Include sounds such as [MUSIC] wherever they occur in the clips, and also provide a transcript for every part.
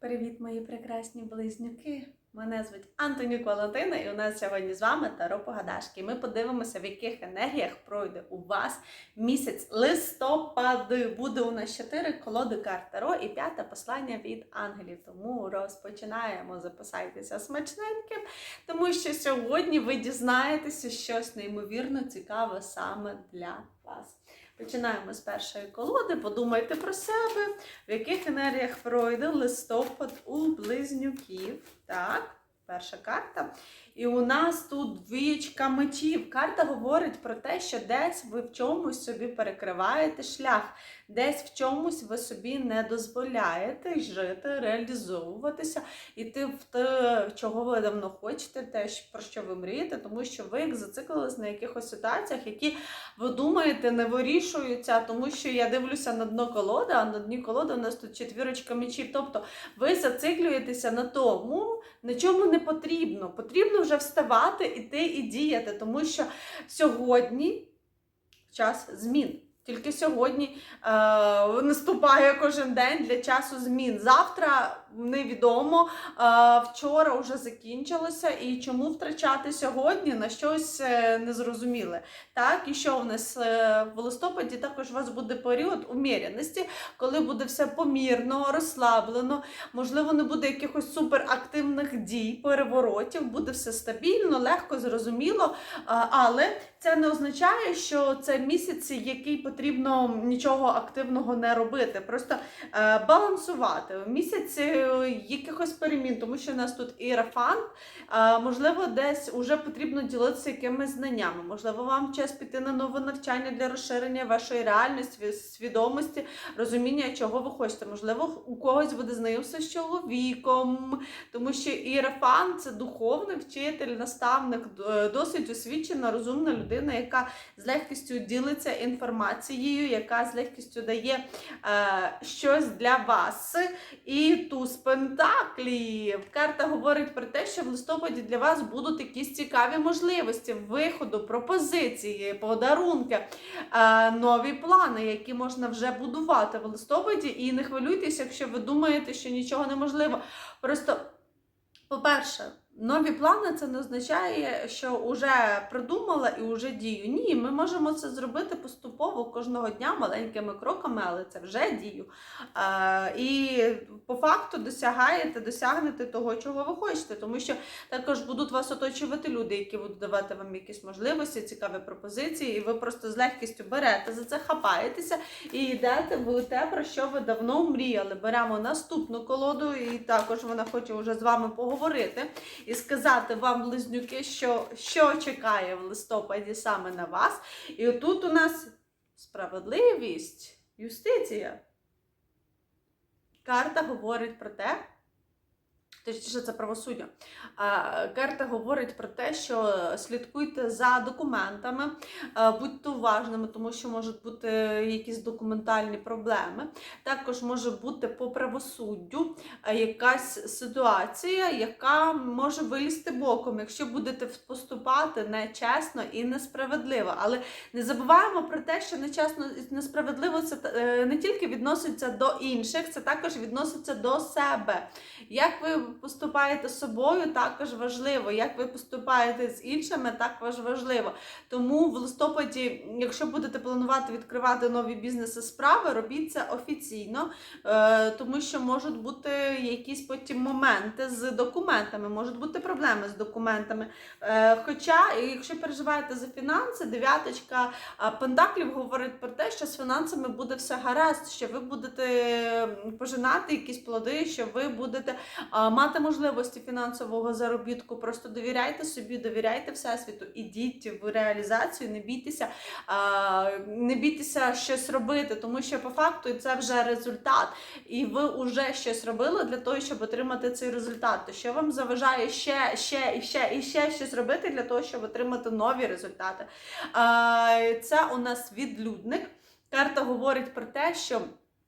Привіт, мої прекрасні близнюки! Мене звуть Антонюк Валентина, і у нас сьогодні з вами Таро Погадашки. Ми подивимося, в яких енергіях пройде у вас місяць листопад. Буде у нас чотири колоди карт Таро і п'яте послання від ангелів. Тому розпочинаємо. Записайтеся смачненьким, тому що сьогодні ви дізнаєтеся щось неймовірно цікаве саме для вас. Починаємо з першої колоди. Подумайте про себе, в яких енергіях пройде листопад у близнюків. Так, перша карта. І у нас тут двічка мечів. Карта говорить про те, що десь ви в чомусь собі перекриваєте шлях, десь в чомусь ви собі не дозволяєте жити, реалізовуватися, іти в те, чого ви давно хочете, те, про що ви мрієте, тому що ви як зациклились на якихось ситуаціях, які ви думаєте, не вирішуються, тому що я дивлюся на дно колоди, а на дні колоди у нас тут четвірочка мечів. Тобто ви зациклюєтеся на тому, на чому не потрібно. Потрібно вже вставати, іти і діяти, тому що сьогодні час змін. Тільки сьогодні е, наступає кожен день для часу змін. Завтра невідомо, е, вчора вже закінчилося, і чому втрачати сьогодні на щось е, незрозуміле. Так, і що в нас е, в листопаді також у вас буде період уміряності, коли буде все помірно, розслаблено, можливо, не буде якихось суперактивних дій, переворотів, буде все стабільно, легко, зрозуміло, але це не означає, що це місяць, який потрібно нічого активного не робити. Просто балансувати місяць е, якихось перемін, тому що у нас тут іерафант, е, можливо, десь вже потрібно ділитися якимись знаннями. Можливо, вам час піти на нове навчання для розширення вашої реальності, свідомості, розуміння, чого ви хочете. Можливо, у когось буде знайомство з чоловіком, тому що іерафант це духовний вчитель, наставник, досить освічена, розумна людина, яка з легкістю ділиться інформацією, яка з легкістю дає е, щось для вас. І туз пентаклів. Карта говорить про те, що в листопаді для вас будуть якісь цікаві можливості виходу, пропозиції, подарунки, е, нові плани, які можна вже будувати в листопаді. І не хвилюйтесь, якщо ви думаєте, що нічого неможливо. Просто, по-перше, Нові плани це не означає, що вже придумала і вже дію. Ні, ми можемо це зробити поступово кожного дня маленькими кроками, але це вже дію. І по факту досягаєте, досягнете того, чого ви хочете, тому що також будуть вас оточувати люди, які будуть давати вам якісь можливості, цікаві пропозиції, і ви просто з легкістю берете за це, хапаєтеся і йдете в те, про що ви давно мріяли. Беремо наступну колоду, і також вона хоче вже з вами поговорити і сказати вам, близнюки, що, що чекає в листопаді саме на вас. І отут у нас справедливість, юстиція. Карта говорить про те, Точніше, це правосуддя. Карта говорить про те, що слідкуйте за документами, будьте уважними, тому що можуть бути якісь документальні проблеми. Також може бути по правосуддю якась ситуація, яка може вилізти боком, якщо будете поступати нечесно і несправедливо. Але не забуваємо про те, що нечесно і несправедливо це е, не тільки відноситься до інших, це також відноситься до себе. Як ви поступаєте з собою, також важливо. Як ви поступаєте з іншими, також важливо. Тому в листопаді, якщо будете планувати відкривати нові бізнеси справи, робіть це офіційно, е, тому що можуть бути якісь потім моменти з документами, можуть бути проблеми з документами. Е, Хоча, якщо переживаєте за фінанси, дев'яточка Пентаклів говорить про те, що з фінансами буде все гаразд, що ви будете пожинати якісь плоди, що ви будете а, мати можливості фінансового заробітку. Просто довіряйте собі, довіряйте Всесвіту, ідіть в реалізацію, не бійтеся, не бійтеся щось робити, тому що по факту це вже результат, і ви вже щось робили для того, щоб отримати цей результат. То що вам заважає ще, ще і ще і ще щось робити для того, щоб отримати нові результати? Це у нас відлюдник. Карта говорить про те, що.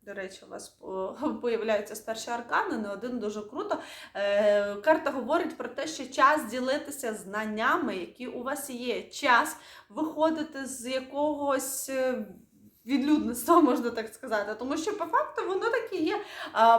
До речі, у вас по- [LAUGHS] появляються старші аркани, не один дуже круто. Е, карта говорить про те, що час ділитися знаннями, які у вас є. Час виходити з якогось е, відлюдництва, [LAUGHS] можна так сказати. Тому що по факту воно так і є.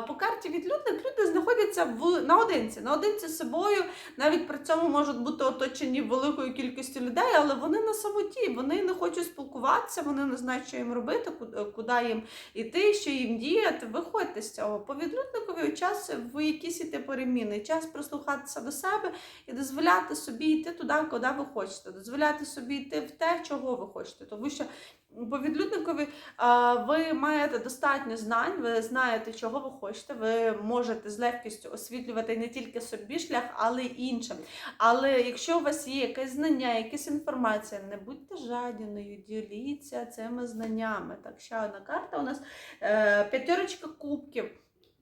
По карті відлюдник люди знаходяться в наодинці, наодинці з собою, навіть при цьому можуть бути оточені великою кількістю людей, але вони на самоті, вони не хочуть спілкуватися, вони не знають, що їм робити, ку- куди їм іти, що їм діяти. Виходьте з цього. По відлюдникові час в якісь іти переміни, час прислухатися до себе і дозволяти собі йти туди, куди ви хочете, дозволяти собі йти в те, чого ви хочете. Тому що по відлюдникові ви маєте достатньо знань, ви знаєте, чого ви хочете. Ви можете з легкістю освітлювати не тільки собі шлях, але й іншим. Але якщо у вас є якесь знання, якась інформація, не будьте жадіною, діліться цими знаннями. Так, ще одна карта у нас е, п'ятерочка кубків.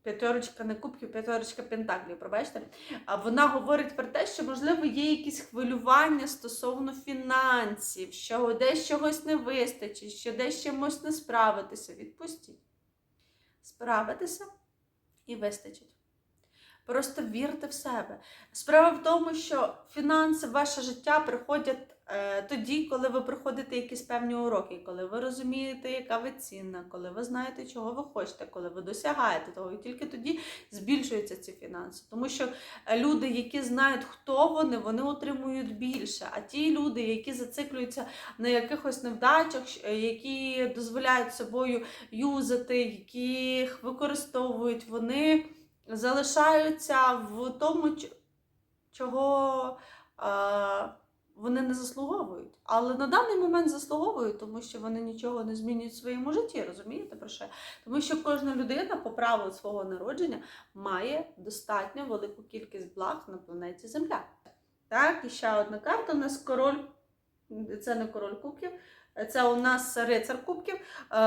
П'ятерочка не кубків, п'ятерочка пентаклів, пробачте. А вона говорить про те, що можливо є якісь хвилювання стосовно фінансів, що десь чогось не вистачить, що десь чимось не справитися. Відпустіть. Справитися і вистачить. Просто вірте в себе. Справа в тому, що фінанси в ваше життя приходять тоді, коли ви проходите якісь певні уроки, коли ви розумієте, яка ви цінна, коли ви знаєте, чого ви хочете, коли ви досягаєте того, і тільки тоді збільшуються ці фінанси. Тому що е, люди, які знають, хто вони, вони отримують більше. А ті люди, які зациклюються на якихось невдачах, е, які дозволяють собою юзати, які їх використовують, вони залишаються в тому, чого е, вони не заслуговують. Але на даний момент заслуговують, тому що вони нічого не змінюють в своєму житті, розумієте про що? Тому що кожна людина по праву свого народження має достатньо велику кількість благ на планеті Земля. Так, і ще одна карта у нас король. Це не король кубків, це у нас рицар кубків. Е,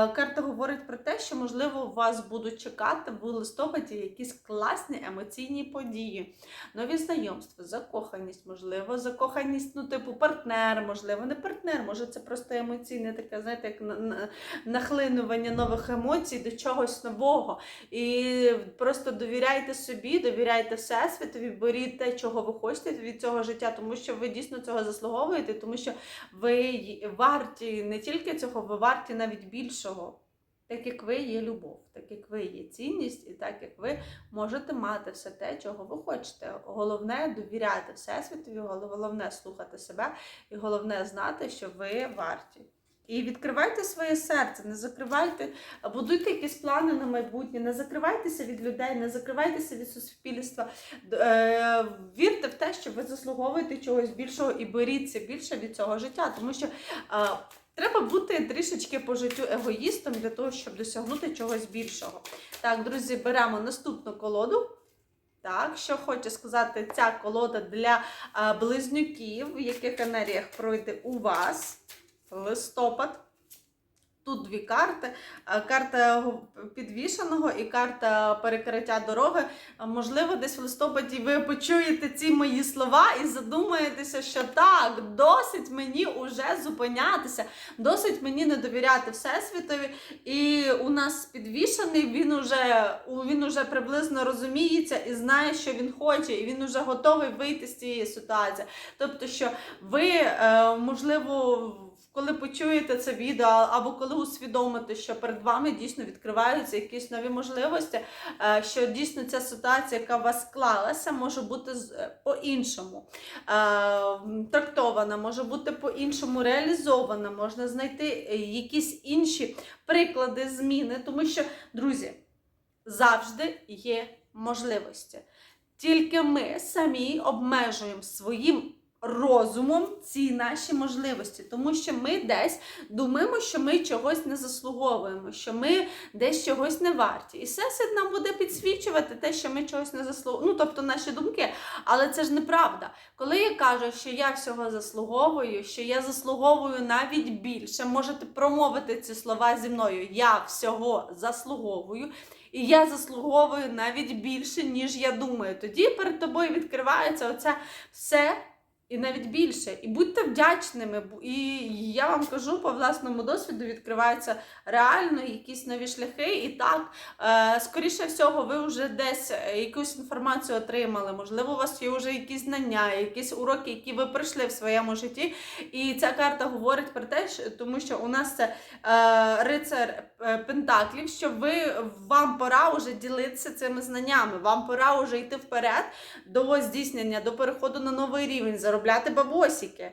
Карта говорить про те, що можливо вас будуть чекати в листопаді якісь класні емоційні події, нові знайомства, закоханість, можливо, закоханість, ну, типу, партнер, можливо, не партнер, може це просто емоційне таке, знаєте, як на- на- нахлинування нових емоцій до чогось нового. І просто довіряйте собі, довіряйте всесвітові, беріть те, чого ви хочете від цього життя, тому що ви дійсно цього заслуговуєте, тому що ви й- не тільки цього, ви варті навіть більшого. Так як ви є любов, так як ви є цінність, і так як ви можете мати все те, чого ви хочете. Головне довіряти Всесвітові, головне слухати себе, і головне знати, що ви варті. І відкривайте своє серце, не закривайте, будуйте якісь плани на майбутнє, не закривайтеся від людей, не закривайтеся від суспільства. Е, вірте в те, що ви заслуговуєте чогось більшого і беріться більше від цього життя, тому що. Треба бути трішечки по життю егоїстом для того, щоб досягнути чогось більшого. Так, друзі, беремо наступну колоду. Так, що хоче сказати ця колода для близнюків, в яких енергіях пройде у вас листопад. Тут дві карти: карта гу- підвішеного і карта перекриття дороги. Можливо, десь в листопаді ви почуєте ці мої слова і задумаєтеся, що так, досить мені уже зупинятися, досить мені не довіряти Всесвітові. І у нас підвішений, він уже, він уже приблизно розуміється і знає, що він хоче, і він уже готовий вийти з цієї ситуації. Тобто, що ви, е, можливо, коли почуєте це відео, або коли усвідомите, що перед вами дійсно відкриваються якісь нові можливості, е, що дійсно ця ситуація, яка у вас склалася, може бути е, по-іншому е, трактована, може бути по-іншому реалізована, можна знайти якісь інші приклади зміни, тому що, друзі, завжди є можливості. Тільки ми самі обмежуємо своїм розумом ці наші можливості, тому що ми десь думаємо, що ми чогось не заслуговуємо, що ми десь чогось не варті. І всесвіт нам буде підсвічувати те, що ми чогось не заслуговуємо, ну тобто наші думки. Але це ж неправда. Коли я кажу, що я всього заслуговую, що я заслуговую навіть більше, можете промовити ці слова зі мною. Я всього заслуговую. І я заслуговую навіть більше, ніж я думаю. Тоді перед тобою відкривається оце все, І навіть більше. І будьте вдячними. І я вам кажу по власному досвіду, відкриваються реально якісь нові шляхи. І так, е, скоріше всього, ви вже десь е, якусь інформацію отримали. Можливо, у вас є вже якісь знання, якісь уроки, які ви пройшли в своєму житті. І ця карта говорить про те, тому що у нас це е, рицар Пентаклів, що ви вам пора вже ділитися цими знаннями. Вам пора вже йти вперед до здійснення, до переходу на новий рівень, заробляти бабосики.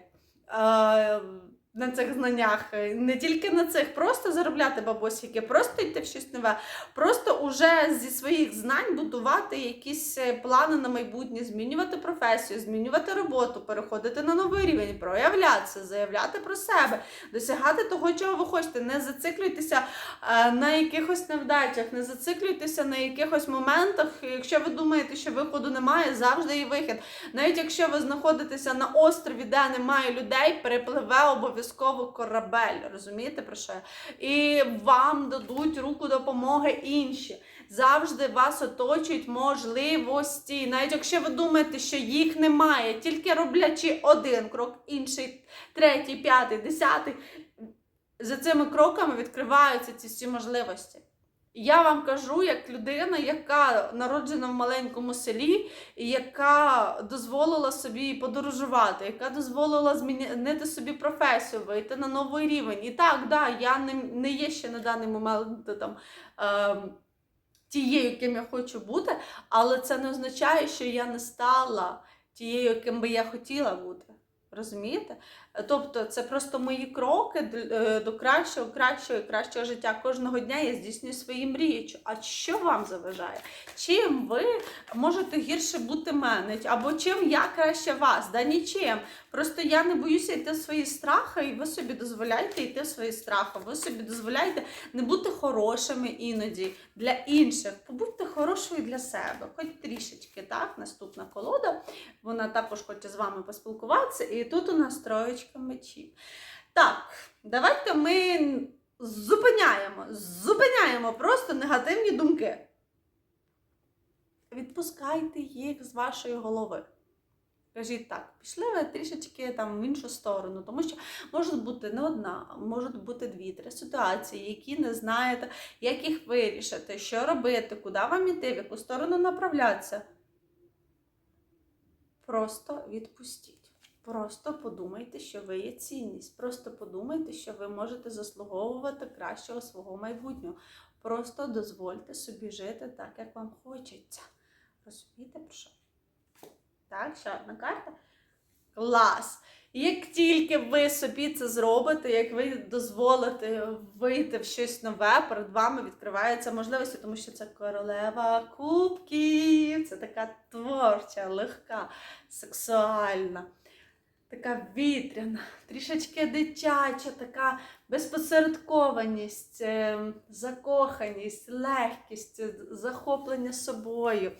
На цих знаннях, Е, не тільки на цих, просто заробляти бабосики, просто йти в щось нове, просто уже зі своїх знань будувати якісь е, плани на майбутнє, змінювати професію, змінювати роботу, переходити на новий рівень, проявлятися, заявляти про себе, досягати того, чого ви хочете. Не зациклюйтеся е, на якихось невдачах, не зациклюйтеся на якихось моментах. Якщо ви думаєте, що виходу немає, завжди є вихід. Навіть якщо ви знаходитеся на острові, де немає людей, перепливе обов'язково корабель. Розумієте про що? І вам дадуть руку допомоги інші. Завжди вас оточують можливості. Навіть якщо ви думаєте, що їх немає, тільки роблячи один крок, інший, третій, п'ятий, десятий. За цими кроками відкриваються ці всі можливості. Я вам кажу, як людина, яка народжена в маленькому селі, яка дозволила собі подорожувати, яка дозволила змінити собі професію, вийти на новий рівень. І так, да, я не, не є ще на даний момент там. Е, Тією, ким я хочу бути, але це не означає, що я не стала тією, ким би я хотіла бути. Розумієте? Тобто це просто мої кроки е, до кращого, кращого і кращого життя. Кожного дня я здійснюю свої мрії. А що вам заважає? Чим ви можете гірше бути мене? Або чим я краще вас? Да нічим. Просто я не боюся йти в свої страхи, і ви собі дозволяєте йти в свої страхи. Ви собі дозволяєте не бути хорошими іноді для інших. Побудьте хорошою для себе, хоч трішечки, так? Наступна колода. Вона також хоче з вами поспілкуватися. І тут у нас троєчка мечів. Так, давайте ми зупиняємо, зупиняємо просто негативні думки. Відпускайте їх з вашої голови. Кажіть так, пішли ви трішечки там в іншу сторону, тому що може бути не одна, можуть бути дві-три ситуації, які не знаєте, як їх вирішити, що робити, куди вам іти, в яку сторону направлятися. Просто відпустіть. Просто подумайте, що ви є цінність. Просто подумайте, що ви можете заслуговувати кращого свого майбутнього. Просто дозвольте собі жити так, як вам хочеться. Розумієте, про що? Так, ще одна карта. Клас! Як тільки ви собі це зробите, як ви дозволите вийти в щось нове, перед вами відкриваються можливості, тому що це королева кубків. Це така творча, легка, сексуальна, така вітряна, трішечки дитяча, така безпосередкованість, е, закоханість, легкість, захоплення собою.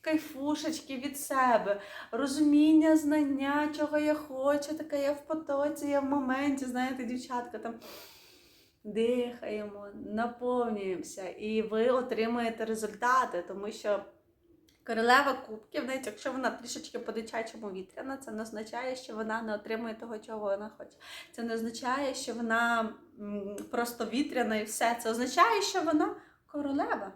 Кайфушечки від себе, розуміння, знання, чого я хочу, така я в потоці, я в моменті, знаєте, дівчатка там дихаємо, наповнюємося, і ви отримуєте результати, тому що королева кубків, навіть якщо вона трішечки по-дитячому вітряна, це не означає, що вона не отримує того, чого вона хоче. Це не означає, що вона просто вітряна і все. Це означає, що вона королева.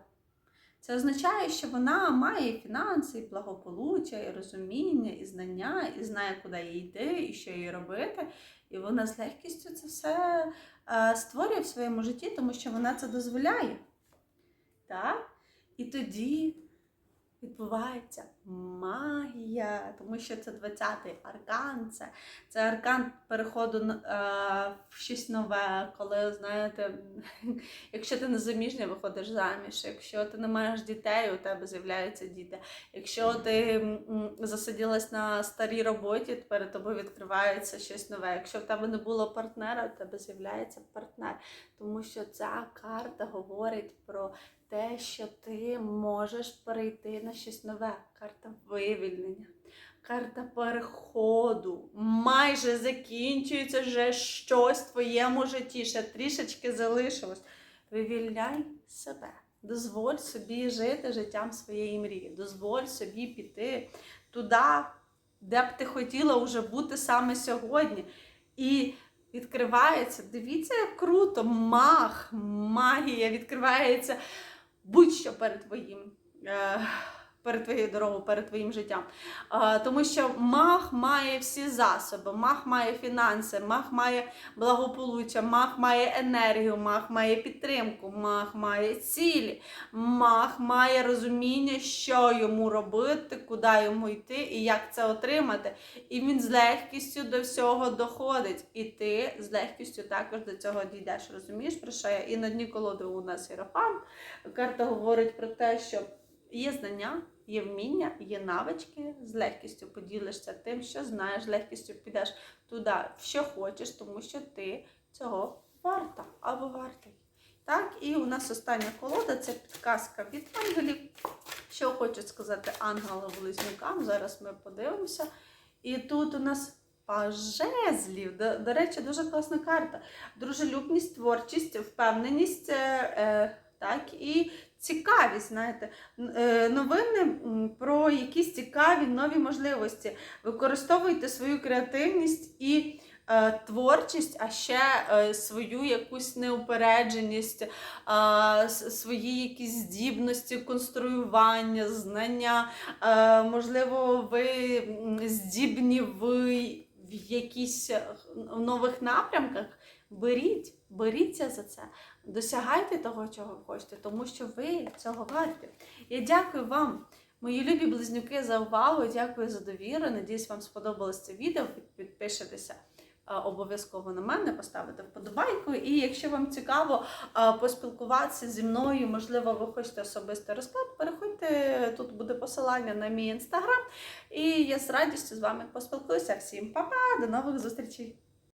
Це означає, що вона має фінанси, і благополуччя, і розуміння, і знання, і знає, куди їй йти, і що їй робити. І вона з легкістю це все е, створює в своєму житті, тому що вона це дозволяє. Так? І тоді відбувається магія, тому що це 20-й аркан, це, це аркан переходу е, в щось нове, коли, знаєте, [LAUGHS] якщо ти не заміжня, виходиш заміж, якщо ти не маєш дітей, у тебе з'являються діти. Якщо ти засиділась на старій роботі, перед тобою відкривається щось нове. Якщо в тебе не було партнера, у тебе з'являється партнер. Тому що ця карта говорить про те, що ти можеш перейти на щось нове. Карта вивільнення. Карта переходу. Майже закінчується вже щось в твоєму житті. Ще трішечки залишилось. Вивільняй себе. Дозволь собі жити життям своєї мрії. Дозволь собі піти туди, де б ти хотіла вже бути саме сьогодні. І відкривається, дивіться, як круто, мах, магія відкривається будь-що перед твоїм. Перед твоєю дорогою, перед твоїм життям. Тому що мах має всі засоби, мах має фінанси, мах має благополуччя, мах має енергію, мах має підтримку, мах має цілі, мах має розуміння, що йому робити, куди йому йти і як це отримати. І він з легкістю до всього доходить. І ти з легкістю також до цього дійдеш. Розумієш, про що я? І на дні колоди у нас іерофан. Карта говорить про те, що є знання. Є вміння, є навички, з легкістю поділишся тим, що знаєш, з легкістю підеш туди, в що хочеш, тому що ти цього варта або вартий. Так, і у нас остання колода це підказка від ангелів. Що хочуть сказати ангели близнюкам. Зараз ми подивимося. І тут у нас пажезлів. До, до речі, дуже класна карта. Дружелюбність, творчість, впевненість. Е, е, так, і цікавість, знаєте, е, новини про якісь цікаві нові можливості. Використовуйте свою креативність і е, творчість, а ще е, свою якусь неупередженість, свої якісь здібності, конструювання, знання. Можливо, ви здібні в, в якісь нових напрямках. Беріть, беріться за це, досягайте того, чого хочете, тому що ви цього варті. Я дякую вам, мої любі близнюки, за увагу. Дякую за довіру. Надіюсь, вам сподобалось це відео. Підпишитеся е, обов'язково на мене, поставите вподобайку. І якщо вам цікаво е, поспілкуватися зі мною, можливо, ви хочете особистий розклад, переходьте, тут буде посилання на мій інстаграм. І я з радістю з вами поспілкуюся. Всім па-па, до нових зустрічей!